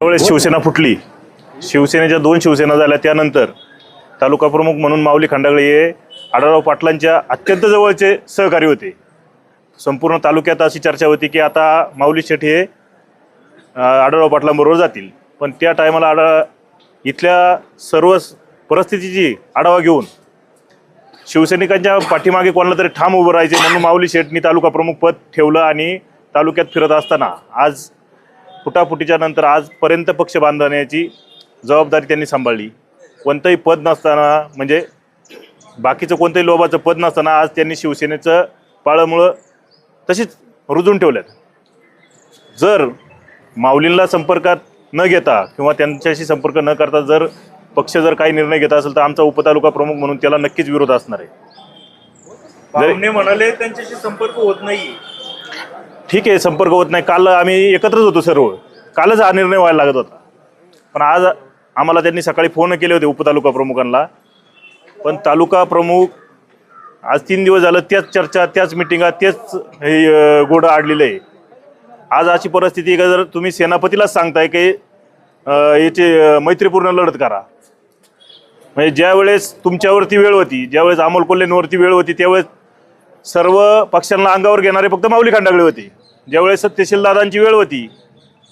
त्यावेळेस शिवसेना फुटली शिवसेनेच्या दोन शिवसेना झाल्या त्यानंतर तालुका प्रमुख म्हणून माऊली खंडागळे हे आढळराव पाटलांच्या अत्यंत जवळचे सहकारी होते. संपूर्ण तालुक्यात अशी चर्चा होती की आता माऊली शेठ हे आढळराव पाटलांबरोबर जातील. पण त्या टायमाला आढळ इथल्या सर्व परिस्थितीची आढावा घेऊन शिवसैनिकांच्या पाठीमागे कोणाला तरी ठाम उभं राहायचे म्हणून माऊली शेठनी तालुका प्रमुख पद ठेवलं आणि तालुक्यात फिरत असताना आज फुटाफुटीच्या नंतर आजपर्यंत पक्ष बांधण्याची जबाबदारी त्यांनी सांभाळली. कोणतंही पद नसताना म्हणजे बाकीचं कोणतंही लोभाचं पद नसताना आज त्यांनी शिवसेनेचं पाळंमुळं तशीच रुजून ठेवल्यात. जर माऊलींना संपर्कात न घेता किंवा त्यांच्याशी संपर्क न करता जर पक्ष जर काही निर्णय घेत असेल तर आमचा उपतालुका प्रमुख म्हणून त्याला नक्कीच विरोध असणार आहे. म्हणाले त्यांच्याशी संपर्क होत नाही ठीक आहे संपर्क होत नाही. काल आम्ही एकत्रच होतो सर्व. कालच हा निर्णय व्हायला लागत होता. पण आज आम्हाला त्यांनी सकाळी फोन केले होते उपतालुका प्रमुखांना. पण तालुका प्रमुख आज तीन दिवस झालं त्याच चर्चा त्याच मिटिंगा तेच हे गोडं आडलेलं आहे. आज अशी परिस्थिती का जर तुम्ही सेनापतीलाच सांगताय की याचे मैत्रीपूर्ण लढत करा. म्हणजे ज्यावेळेस तुमच्यावरती वेळ होती ज्यावेळेस अमोल कोल्हेंवरती वेळ होती त्यावेळेस सर्व पक्षांना अंगावर घेणारे फक्त माऊली खांडागळे होते. ज्यावेळेस सत्यशील दादांची वेळ होती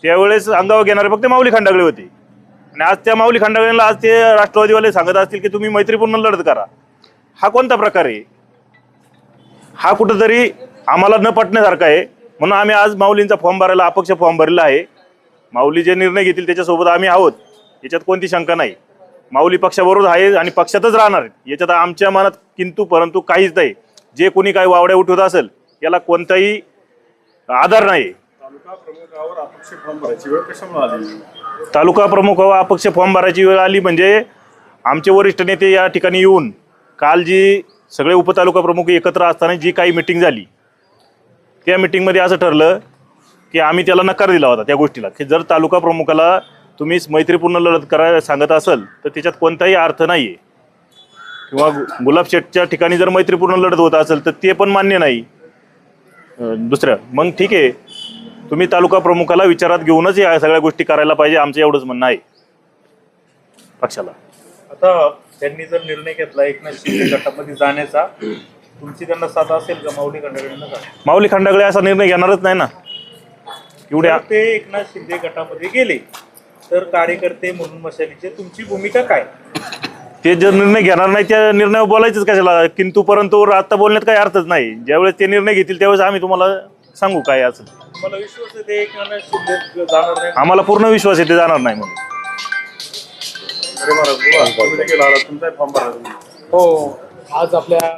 त्यावेळेस अंगावर घेणारे फक्त माऊली खांडागळे होते. आणि आज त्या माऊली खंडागळ्यांना आज ते राष्ट्रवादीवाले सांगत असतील की तुम्ही मैत्रीपूर्ण लढत करा. हा कोणता प्रकार आहे? हा कुठंतरी आम्हाला न पटण्यासारखा आहे. म्हणून आम्ही आज माऊलींचा फॉर्म भरायला अपक्ष फॉर्म भरलेला आहे. माऊली जे निर्णय घेतील त्याच्यासोबत आम्ही आहोत. याच्यात कोणती शंका नाही. माऊली पक्षाबरोबर आहे आणि पक्षातच राहणार आहेत. याच्यात आमच्या मनात किंतु परंतु काहीच नाही. जे कोणी काही वावड्या उठवत असेल याला कोणताही आधार नाही. तालुका प्रमुखावर अपक्ष फॉर्म भरायची वेळ कशामुळे आली? तालुका प्रमुख व अपक्ष फॉर्म भरायची वेळ आली म्हणजे आमचे वरिष्ठ नेते या ठिकाणी येऊन काल जी सगळे उपतालुका प्रमुख एकत्र असताना जी काही मिटिंग झाली त्या मिटिंगमध्ये असं ठरलं की आम्ही त्याला नकार दिला होता त्या गोष्टीला. की जर तालुका प्रमुखाला तुम्ही मैत्रीपूर्ण लढत करायला सांगत असाल तर त्याच्यात कोणताही अर्थ नाही आहे किंवा गुलाब शेठच्या ठिकाणी जर मैत्रीपूर्ण लढत होत असेल तर ते पण मान्य नाही. दुसरं मग ठीक आहे. तुम्ही तालुका प्रमुखाला विचारात घेऊनच या सगळ्या गोष्टी करायला पाहिजे आमचं एवढंच म्हणणं आहे. पक्षाला. आता त्यांनी जर निर्णय घेतला एकनाथ शिंदे गटामध्ये जाण्याचा तुमची त्यांना साथ असेल का माऊली खंडागळ्यांना का? माऊली खंडागळे असा निर्णय घेणारच नाही ना. एवढ्या ते एकनाथ शिंदे गटामध्ये गेले तर कार्यकर्ते म्हणून मशालीचे तुमची भूमिका काय? ते जर निर्णय घेणार नाही त्या निर्णयावर बोलायचंच कशाला? किंतु परंतु आता बोलण्यात काही अर्थच नाही. ज्यावेळेस ते निर्णय घेतील त्यावेळेस आम्ही तुम्हाला सांगू काय असं. तुम्हाला विश्वास आहे ते एकनाथ शिंदे जाणार नाही? आम्हाला पूर्ण विश्वास आहे ते जाणार नाही म्हणून. अरे महाराज बुवा, तुम्ही देखील आलात, तुमचा फॉर्म भरा हो आज आपल्या